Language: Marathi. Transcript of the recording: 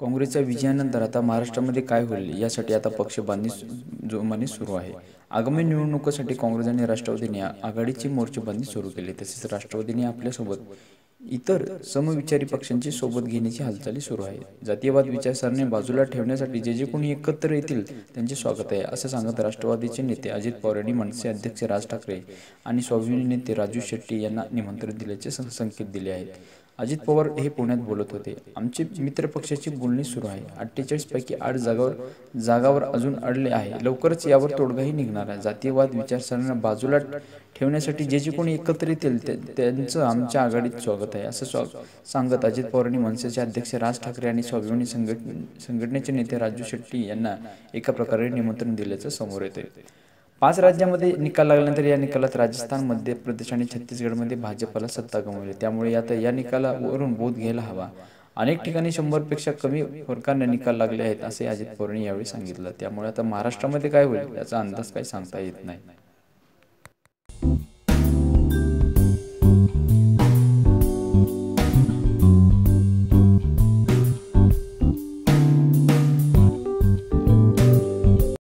काँग्रेसच्या विजयानंतर आता महाराष्ट्रामध्ये काय होईल यासाठी आता पक्ष बांधणी जोमाने सुरू आहे. आगामी निवडणुकीसाठी काँग्रेस आणि राष्ट्रवादीने आघाडीची मोर्चेबांधणी सुरू केली तसेच राष्ट्रवादीने आपल्यासोबत इतर समविचारी पक्षांची सोबत घेण्याची हालचाली सुरू आहे. जातीयवाद विचारसरणी बाजूला ठेवण्यासाठी जे जे कोणी एकत्र येतील त्यांचे स्वागत आहे असं सांगत राष्ट्रवादीचे नेते अजित पवार यांनी मनसे अध्यक्ष राज ठाकरे आणि स्वाभिमानी नेते राजू शेट्टी यांना निमंत्रण दिल्याचे संकेत दिले आहेत. अजित पवार हे पुण्यात बोलत होते. आमचे मित्रपक्षाची बोलणी सुरू आहे. अठ्ठेचाळीस पैकी आठ जागावर जागावर अजून अडले आहे. लवकरच यावर तोडगाही निघणार आहे. जातीयवाद विचारसरणा बाजूला ठेवण्यासाठी जे जे कोणी एकत्र येतील त्यांचं आमच्या आघाडीत स्वागत आहे असं स्वा सांगत अजित पवारांनी मनसेचे अध्यक्ष राज ठाकरे आणि स्वाभिमानी संघट संघटनेचे नेते राजू शेट्टी यांना एका प्रकारे निमंत्रण दिल्याचं समोर येते पाच राज्यामध्ये निकाल लागल्यानंतर या निकालात राजस्थान मध्य प्रदेश आणि छत्तीसगडमध्ये भाजपला सत्ता गमावली. त्यामुळे आता या निकालावरून बोध घ्यायला हवा. अनेक ठिकाणी शंभरपेक्षा कमी फरकाने निकाल लागले आहेत असे अजित पवारांनी यावेळी सांगितलं. त्यामुळे आता महाराष्ट्रामध्ये काय होईल याचा अंदाज काही सांगता येत नाही.